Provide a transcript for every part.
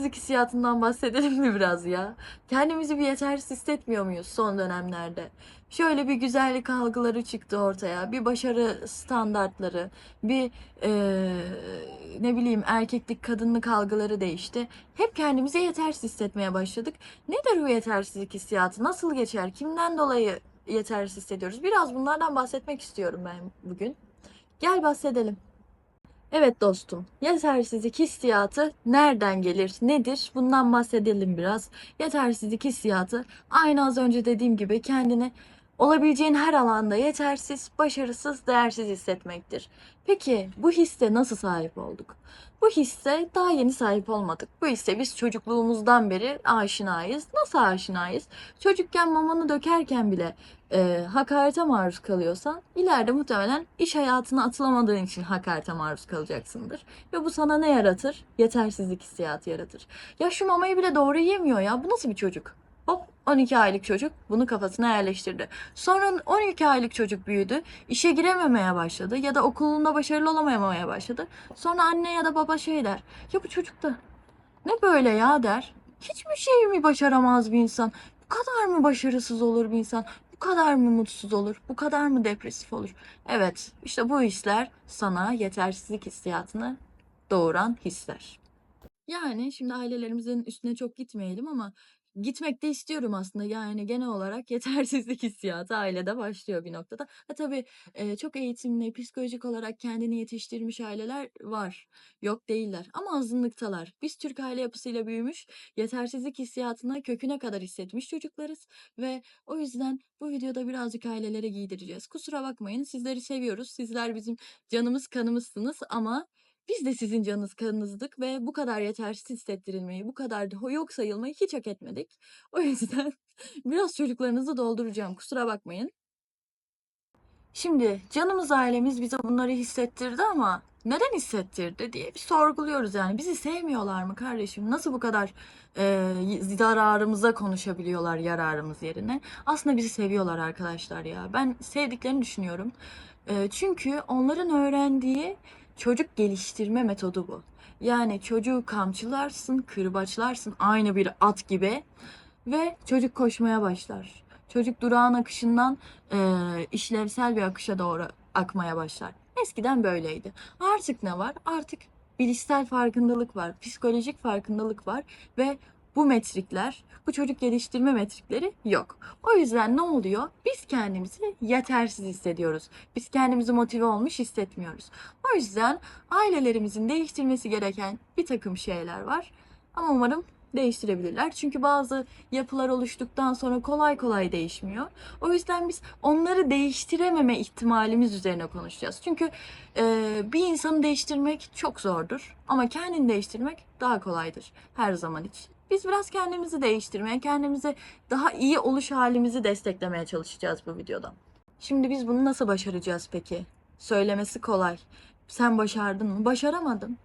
yetersizlik hissiyatından bahsedelim mi biraz ya? Kendimizi bir yetersiz hissetmiyor muyuz son dönemlerde? Şöyle bir güzellik algıları çıktı ortaya, bir başarı standartları, bir eee, ne bileyim erkeklik, kadınlık algıları değişti. Hep kendimizi yetersiz hissetmeye başladık. Nedir bu yetersizlik hissiyatı? Nasıl geçer? Kimden dolayı yetersiz hissediyoruz? Biraz bunlardan bahsetmek istiyorum ben bugün. Gel bahsedelim. Evet dostum, yetersizlik hissiyatı nereden gelir, nedir? Bundan bahsedelim biraz. Yetersizlik hissiyatı aynı az önce dediğim gibi kendini olabileceğin her alanda yetersiz, başarısız, değersiz hissetmektir. Peki bu hisse nasıl sahip olduk? Bu hisse daha yeni sahip olmadık. Bu hisse biz çocukluğumuzdan beri aşinayız. Nasıl aşinayız? Çocukken mamanı dökerken bile e, hakarete maruz kalıyorsan ileride muhtemelen iş hayatına atılamadığın için hakarete maruz kalacaksındır. Ve bu sana ne yaratır? Yetersizlik hissiyatı yaratır. Ya şu mamayı bile doğru yemiyor ya. Bu nasıl bir çocuk? Hop 12 aylık çocuk bunu kafasına yerleştirdi. Sonra 12 aylık çocuk büyüdü. işe girememeye başladı ya da okulunda başarılı olamamaya başladı. Sonra anne ya da baba şey der. Ya bu çocuk da ne böyle ya der. Hiçbir şey mi başaramaz bir insan? Bu kadar mı başarısız olur bir insan? Bu kadar mı mutsuz olur? Bu kadar mı depresif olur? Evet, işte bu hisler sana yetersizlik hissiyatını doğuran hisler. Yani şimdi ailelerimizin üstüne çok gitmeyelim ama gitmek de istiyorum aslında. Yani genel olarak yetersizlik hissiyatı ailede başlıyor bir noktada. Ha tabii e, çok eğitimli, psikolojik olarak kendini yetiştirmiş aileler var. Yok değiller ama azınlıktalar. Biz Türk aile yapısıyla büyümüş, yetersizlik hissiyatına köküne kadar hissetmiş çocuklarız ve o yüzden bu videoda birazcık ailelere giydireceğiz. Kusura bakmayın, sizleri seviyoruz. Sizler bizim canımız kanımızsınız ama biz de sizin canınız kanınızdık ve bu kadar yetersiz hissettirilmeyi, bu kadar da yok sayılmayı hiç hak etmedik. O yüzden biraz çocuklarınızı dolduracağım. Kusura bakmayın. Şimdi canımız ailemiz bize bunları hissettirdi ama neden hissettirdi diye bir sorguluyoruz yani. Bizi sevmiyorlar mı kardeşim? Nasıl bu kadar e, zararımıza konuşabiliyorlar yararımız yerine? Aslında bizi seviyorlar arkadaşlar ya. Ben sevdiklerini düşünüyorum. E, çünkü onların öğrendiği çocuk geliştirme metodu bu. Yani çocuğu kamçılarsın, kırbaçlarsın aynı bir at gibi ve çocuk koşmaya başlar. Çocuk durağın akışından e, işlevsel bir akışa doğru akmaya başlar. Eskiden böyleydi. Artık ne var? Artık bilişsel farkındalık var, psikolojik farkındalık var ve bu metrikler, bu çocuk geliştirme metrikleri yok. O yüzden ne oluyor? Biz kendimizi yetersiz hissediyoruz. Biz kendimizi motive olmuş hissetmiyoruz. O yüzden ailelerimizin değiştirmesi gereken bir takım şeyler var. Ama umarım değiştirebilirler. Çünkü bazı yapılar oluştuktan sonra kolay kolay değişmiyor. O yüzden biz onları değiştirememe ihtimalimiz üzerine konuşacağız. Çünkü e, bir insanı değiştirmek çok zordur. Ama kendini değiştirmek daha kolaydır her zaman için. Biz biraz kendimizi değiştirmeye, kendimizi daha iyi oluş halimizi desteklemeye çalışacağız bu videoda. Şimdi biz bunu nasıl başaracağız peki? Söylemesi kolay. Sen başardın mı? Başaramadım.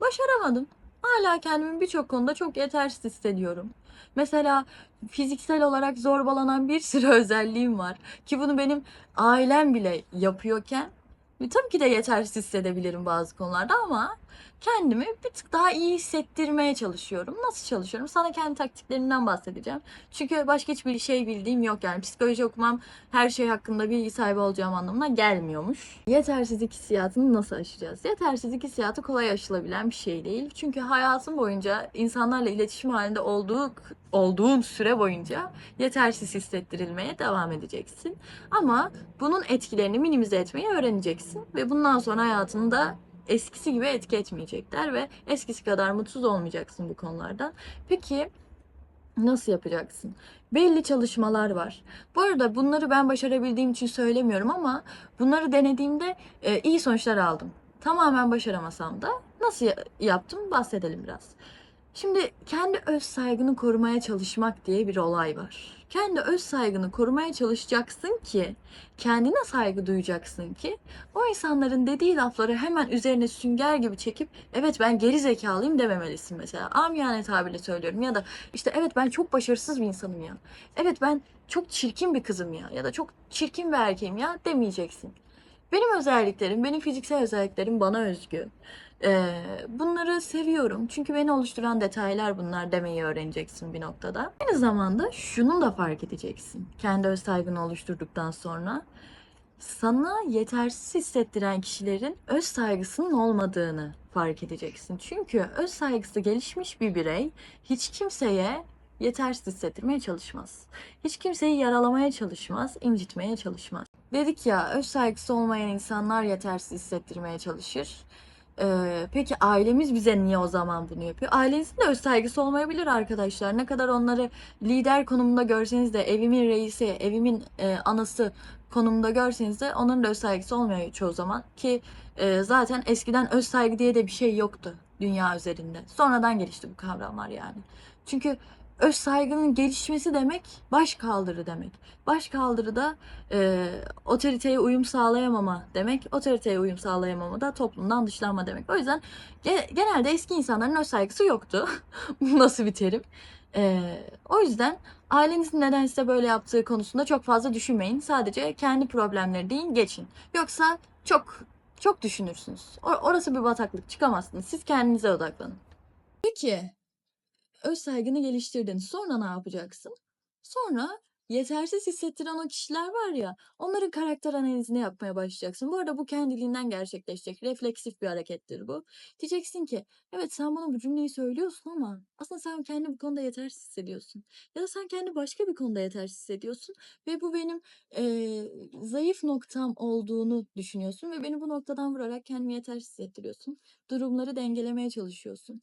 Başaramadım. Hala kendimi birçok konuda çok yetersiz hissediyorum. Mesela fiziksel olarak zorbalanan bir sürü özelliğim var. Ki bunu benim ailem bile yapıyorken tabii ki de yetersiz hissedebilirim bazı konularda ama kendimi bir tık daha iyi hissettirmeye çalışıyorum. Nasıl çalışıyorum? Sana kendi taktiklerimden bahsedeceğim. Çünkü başka hiçbir şey bildiğim yok yani. Psikoloji okumam her şey hakkında bilgi sahibi olacağım anlamına gelmiyormuş. Yetersizlik hissiyatını nasıl aşacağız? Yetersizlik hissiyatı kolay aşılabilen bir şey değil. Çünkü hayatın boyunca insanlarla iletişim halinde olduğu olduğun süre boyunca yetersiz hissettirilmeye devam edeceksin. Ama bunun etkilerini minimize etmeyi öğreneceksin ve bundan sonra hayatında eskisi gibi etki etmeyecekler ve eskisi kadar mutsuz olmayacaksın bu konulardan. Peki nasıl yapacaksın? Belli çalışmalar var. Bu arada bunları ben başarabildiğim için söylemiyorum ama bunları denediğimde e, iyi sonuçlar aldım. Tamamen başaramasam da nasıl ya- yaptım bahsedelim biraz. Şimdi kendi öz saygını korumaya çalışmak diye bir olay var. Kendi öz saygını korumaya çalışacaksın ki, kendine saygı duyacaksın ki, o insanların dediği lafları hemen üzerine sünger gibi çekip, evet ben geri zekalıyım dememelisin mesela. Amiyane tabirle söylüyorum ya da işte evet ben çok başarısız bir insanım ya. Evet ben çok çirkin bir kızım ya ya da çok çirkin bir erkeğim ya demeyeceksin. Benim özelliklerim, benim fiziksel özelliklerim bana özgü. Bunları seviyorum. Çünkü beni oluşturan detaylar bunlar demeyi öğreneceksin bir noktada. Aynı zamanda şunu da fark edeceksin. Kendi öz saygını oluşturduktan sonra sana yetersiz hissettiren kişilerin öz saygısının olmadığını fark edeceksin. Çünkü öz saygısı gelişmiş bir birey hiç kimseye yetersiz hissettirmeye çalışmaz. Hiç kimseyi yaralamaya çalışmaz, incitmeye çalışmaz. Dedik ya öz saygısı olmayan insanlar yetersiz hissettirmeye çalışır. Ee, peki ailemiz bize niye o zaman bunu yapıyor? Ailenizin de öz saygısı olmayabilir arkadaşlar. Ne kadar onları lider konumunda görseniz de evimin reisi, evimin e, anası konumunda görseniz de onların da öz saygısı olmuyor çoğu zaman. Ki e, zaten eskiden öz saygı diye de bir şey yoktu dünya üzerinde. Sonradan gelişti bu kavramlar yani. Çünkü öz saygının gelişmesi demek baş kaldırı demek. Baş kaldırı da e, otoriteye uyum sağlayamama demek. Otoriteye uyum sağlayamama da toplumdan dışlanma demek. O yüzden ge- genelde eski insanların öz saygısı yoktu. Nasıl bir terim? E, o yüzden ailenizin neden size böyle yaptığı konusunda çok fazla düşünmeyin. Sadece kendi problemleri deyin geçin. Yoksa çok çok düşünürsünüz. Or- orası bir bataklık çıkamazsınız. Siz kendinize odaklanın. Peki öz saygını geliştirdin. Sonra ne yapacaksın? Sonra yetersiz hissettiren o kişiler var ya, onların karakter analizini yapmaya başlayacaksın. Bu arada bu kendiliğinden gerçekleşecek. Refleksif bir harekettir bu. Diyeceksin ki, evet sen bana bu cümleyi söylüyorsun ama aslında sen kendini bu konuda yetersiz hissediyorsun. Ya da sen kendi başka bir konuda yetersiz hissediyorsun ve bu benim eee, zayıf noktam olduğunu düşünüyorsun ve beni bu noktadan vurarak kendimi yetersiz hissettiriyorsun. Durumları dengelemeye çalışıyorsun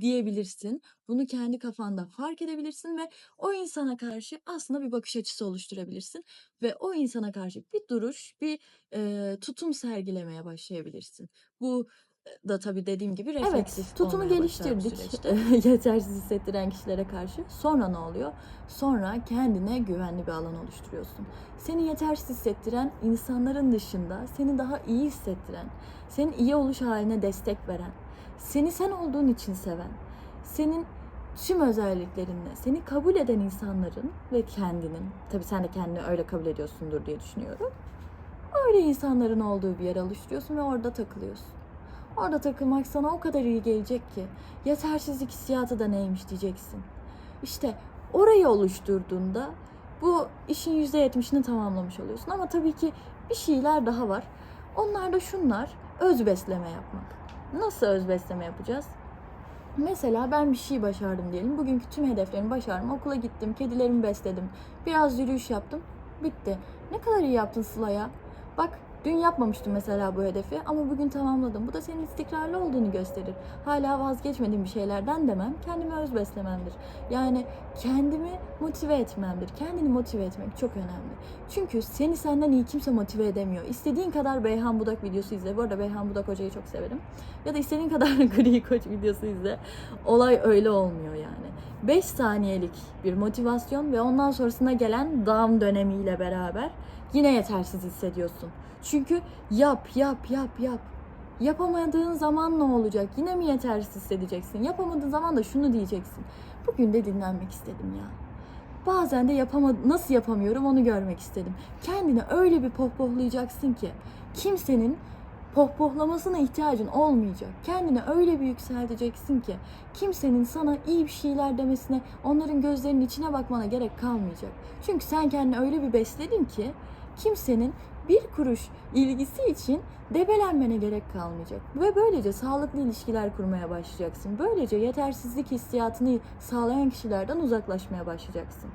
diyebilirsin. Bunu kendi kafanda fark edebilirsin ve o insana karşı aslında bir bakış açısı oluşturabilirsin ve o insana karşı bir duruş, bir eee, tutum sergilemeye başlayabilirsin. Bu e, da tabii dediğim gibi Evet, refleksif tutumu başlar bu geliştirdik yetersiz hissettiren kişilere karşı. Sonra ne oluyor? Sonra kendine güvenli bir alan oluşturuyorsun. Seni yetersiz hissettiren insanların dışında seni daha iyi hissettiren, senin iyi oluş haline destek veren, seni sen olduğun için seven, senin tüm özelliklerinle seni kabul eden insanların ve kendinin, tabii sen de kendini öyle kabul ediyorsundur diye düşünüyorum. Öyle insanların olduğu bir yer oluşturuyorsun ve orada takılıyorsun. Orada takılmak sana o kadar iyi gelecek ki yetersizlik hissiyatı da neymiş diyeceksin. İşte orayı oluşturduğunda bu işin %70'ini tamamlamış oluyorsun. Ama tabii ki bir şeyler daha var. Onlar da şunlar. Öz besleme yapmak. Nasıl öz besleme yapacağız? Mesela ben bir şey başardım diyelim. Bugünkü tüm hedeflerimi başardım. Okula gittim, kedilerimi besledim. Biraz yürüyüş yaptım. Bitti. Ne kadar iyi yaptın Sıla ya. Bak dün yapmamıştım mesela bu hedefi ama bugün tamamladım. Bu da senin istikrarlı olduğunu gösterir. Hala vazgeçmediğim bir şeylerden demem. Kendime öz beslememdir. Yani kendimi motive etmemdir. Kendini motive etmek çok önemli. Çünkü seni senden iyi kimse motive edemiyor. İstediğin kadar Beyhan Budak videosu izle. Bu arada Beyhan Budak hocayı çok severim. Ya da istediğin kadar Gri Koç videosu izle. Olay öyle olmuyor yani. 5 saniyelik bir motivasyon ve ondan sonrasına gelen down dönemiyle beraber yine yetersiz hissediyorsun. Çünkü yap, yap, yap, yap. Yapamadığın zaman ne olacak? Yine mi yetersiz hissedeceksin? Yapamadığın zaman da şunu diyeceksin. Bugün de dinlenmek istedim ya. Bazen de yapamadım, nasıl yapamıyorum onu görmek istedim. Kendini öyle bir pohpohlayacaksın ki kimsenin pohpohlamasına ihtiyacın olmayacak. Kendini öyle bir yükselteceksin ki kimsenin sana iyi bir şeyler demesine, onların gözlerinin içine bakmana gerek kalmayacak. Çünkü sen kendini öyle bir besledin ki kimsenin bir kuruş ilgisi için debelenmene gerek kalmayacak. Ve böylece sağlıklı ilişkiler kurmaya başlayacaksın. Böylece yetersizlik hissiyatını sağlayan kişilerden uzaklaşmaya başlayacaksın.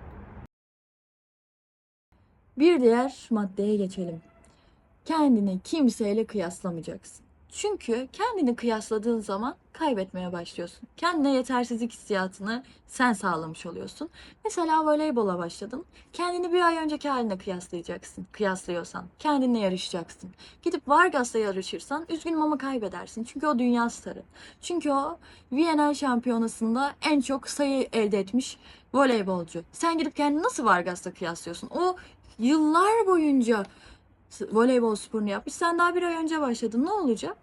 Bir diğer maddeye geçelim. Kendini kimseyle kıyaslamayacaksın. Çünkü kendini kıyasladığın zaman kaybetmeye başlıyorsun. Kendine yetersizlik hissiyatını sen sağlamış oluyorsun. Mesela voleybola başladın. Kendini bir ay önceki haline kıyaslayacaksın. Kıyaslıyorsan. Kendinle yarışacaksın. Gidip Vargas'la yarışırsan üzgünüm ama kaybedersin. Çünkü o dünya starı. Çünkü o Viyana şampiyonasında en çok sayı elde etmiş voleybolcu. Sen gidip kendini nasıl Vargas'la kıyaslıyorsun? O yıllar boyunca voleybol sporunu yapmış. Sen daha bir ay önce başladın. Ne olacak?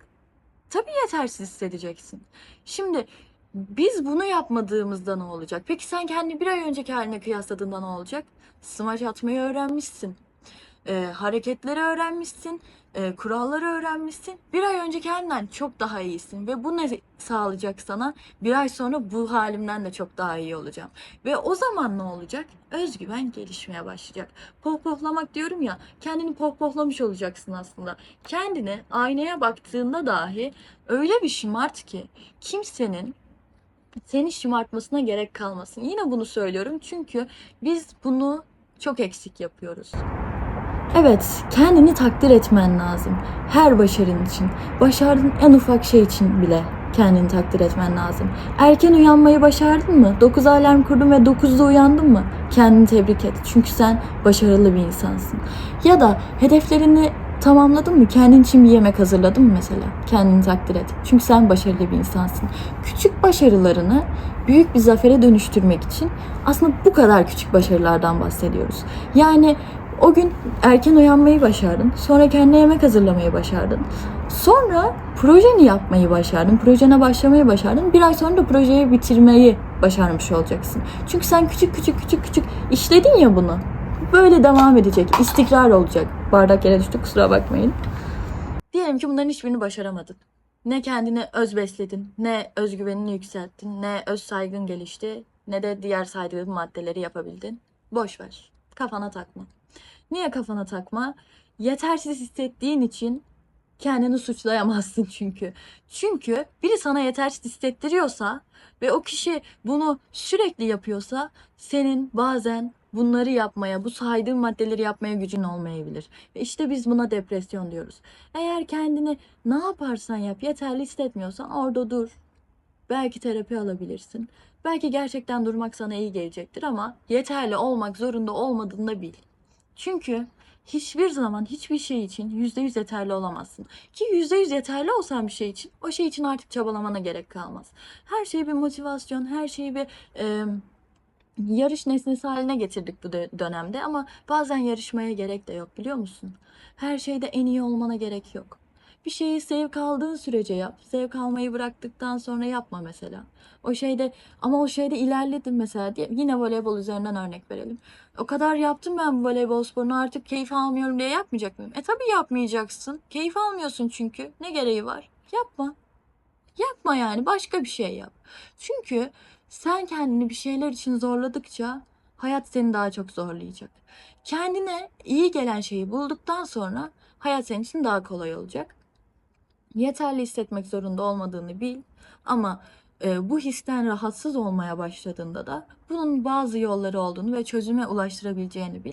Tabii yetersiz hissedeceksin. Şimdi biz bunu yapmadığımızda ne olacak? Peki sen kendini bir ay önceki haline kıyasladığında ne olacak? Smaç atmayı öğrenmişsin. E, hareketleri öğrenmişsin, e, kuralları öğrenmişsin. Bir ay önce kendinden çok daha iyisin ve bu ne sağlayacak sana? Bir ay sonra bu halimden de çok daha iyi olacağım. Ve o zaman ne olacak? Özgüven gelişmeye başlayacak. Pohpohlamak diyorum ya, kendini pohpohlamış olacaksın aslında. Kendine aynaya baktığında dahi öyle bir şımart ki kimsenin seni şımartmasına gerek kalmasın. Yine bunu söylüyorum çünkü biz bunu çok eksik yapıyoruz. Evet, kendini takdir etmen lazım. Her başarın için. Başardığın en ufak şey için bile kendini takdir etmen lazım. Erken uyanmayı başardın mı? 9 alarm kurdun ve 9'da uyandın mı? Kendini tebrik et. Çünkü sen başarılı bir insansın. Ya da hedeflerini tamamladın mı? Kendin için bir yemek hazırladın mı mesela? Kendini takdir et. Çünkü sen başarılı bir insansın. Küçük başarılarını büyük bir zafere dönüştürmek için aslında bu kadar küçük başarılardan bahsediyoruz. Yani o gün erken uyanmayı başardın. Sonra kendine yemek hazırlamayı başardın. Sonra projeni yapmayı başardın. Projene başlamayı başardın. Bir ay sonra da projeyi bitirmeyi başarmış olacaksın. Çünkü sen küçük küçük küçük küçük işledin ya bunu. Böyle devam edecek. istikrar olacak. Bardak yere düştü kusura bakmayın. Diyelim ki bunların hiçbirini başaramadın. Ne kendini öz besledin, ne özgüvenini yükselttin, ne öz saygın gelişti, ne de diğer saydığım maddeleri yapabildin. Boş ver. Kafana takma. Niye kafana takma? Yetersiz hissettiğin için kendini suçlayamazsın çünkü. Çünkü biri sana yetersiz hissettiriyorsa ve o kişi bunu sürekli yapıyorsa senin bazen bunları yapmaya, bu saydığım maddeleri yapmaya gücün olmayabilir. Ve işte biz buna depresyon diyoruz. Eğer kendini ne yaparsan yap yeterli hissetmiyorsan orada dur. Belki terapi alabilirsin. Belki gerçekten durmak sana iyi gelecektir ama yeterli olmak zorunda olmadığını bil. Çünkü hiçbir zaman hiçbir şey için yüzde yüz yeterli olamazsın. Ki yüzde yüz yeterli olsan bir şey için o şey için artık çabalamana gerek kalmaz. Her şeyi bir motivasyon, her şeyi bir e, yarış nesnesi haline getirdik bu dö- dönemde ama bazen yarışmaya gerek de yok biliyor musun? Her şeyde en iyi olmana gerek yok. Bir şeyi zevk aldığın sürece yap. Zevk almayı bıraktıktan sonra yapma mesela. O şeyde ama o şeyde ilerledim mesela diye yine voleybol üzerinden örnek verelim. O kadar yaptım ben bu voleybol sporunu artık keyif almıyorum diye yapmayacak mıyım? E tabii yapmayacaksın. Keyif almıyorsun çünkü. Ne gereği var? Yapma. Yapma yani başka bir şey yap. Çünkü sen kendini bir şeyler için zorladıkça hayat seni daha çok zorlayacak. Kendine iyi gelen şeyi bulduktan sonra hayat senin için daha kolay olacak. Yeterli hissetmek zorunda olmadığını bil ama e, bu histen rahatsız olmaya başladığında da bunun bazı yolları olduğunu ve çözüme ulaştırabileceğini bil.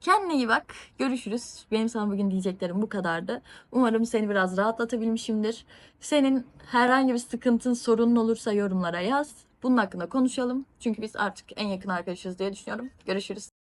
Kendine iyi bak. Görüşürüz. Benim sana bugün diyeceklerim bu kadardı. Umarım seni biraz rahatlatabilmişimdir. Senin herhangi bir sıkıntın, sorunun olursa yorumlara yaz. Bunun hakkında konuşalım. Çünkü biz artık en yakın arkadaşız diye düşünüyorum. Görüşürüz.